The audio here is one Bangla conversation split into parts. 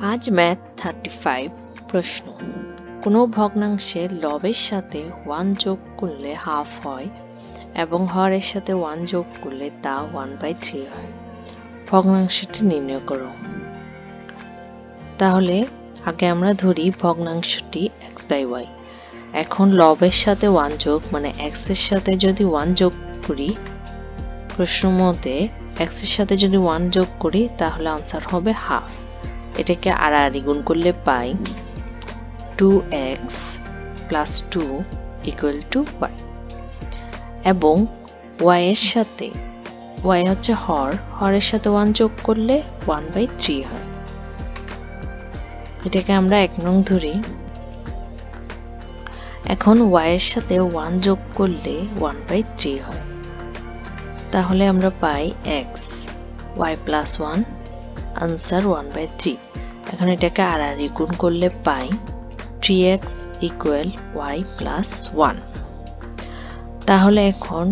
আজ ম্যাথ থার্টি ফাইভ প্রশ্ন। কোনো ভগ্নাংশে লবের সাথে ওয়ান যোগ করলে হাফ হয় এবং হরের সাথে ওয়ান যোগ করলে তা ওয়ান বাই থ্রি হয়। ভগ্নাংশটি নির্ণয় করো। তাহলে আগে আমরা ধরি ভগ্নাংশটি এক্স বাই ওয়াই। এখন লবের সাথে ওয়ান যোগ মানে এক্সের সাথে যদি ওয়ান যোগ করি, প্রশ্ন মতে এক্সের সাথে যদি ওয়ান যোগ করি, তাহলে আনসার হবে হাফ। এটাকে আড়াআড়ি গুণ করলে পাই two x plus two equal to y এবং ওয়াই এর সাথে ওয়াই হচ্ছে হর, হরের সাথে ওয়ান যোগ করলে ওয়ান বাই থ্রি হয়। এটাকে আমরা এক নং ধরি। এখন ওয়াই এর সাথে ওয়ান যোগ করলে ওয়ান বাই থ্রি হয়। তাহলে আমরা পাই x y plus one answer one by three. এখন এটাকে আড়াআড়ি গুণ করলে পাই three x equal y plus one তাহলে এখন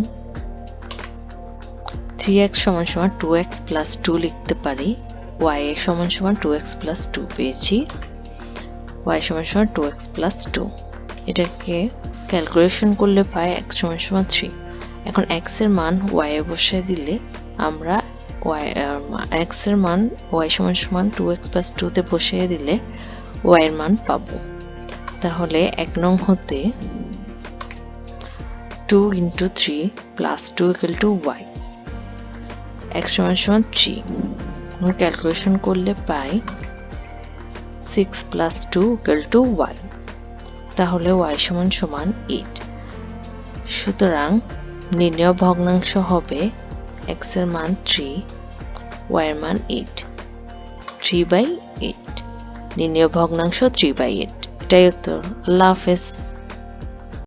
থ্রি এক্স সমান সমান টু এক্স প্লাস টু লিখতে পারি। ওয়াই এর সমান সমান টু এক্স প্লাস টু পেয়েছি। ওয়াই সমান সমান টু এক্স প্লাস টু এটাকে ক্যালকুলেশন করলে পাই এক্স সমান সমান থ্রি এখন এক্সের মান ওয়াই এ বসে দিলে আমরা ওয়াই এক্সের মান ওয়াই সমান সমান টু এক্স প্লাস টুতে বসিয়ে দিলে ওয়াই এর মান পাবো। তাহলে এক নং হতে two into three plus two equal to y x সমান সমান থ্রি ক্যালকুলেশন করলে পাই six plus two equal to y তাহলে ওয়াই সমান সমান এইট সুতরাং নির্ণয় ভগ্নাংশ হবে এক্সের মান থ্রি ওয়াই এর মান এইট থ্রি বাই এইট নির্ণয় ভগ্নাংশ থ্রি বাই এইট এটাই উত্তর। আল্লাহ হাফেজ।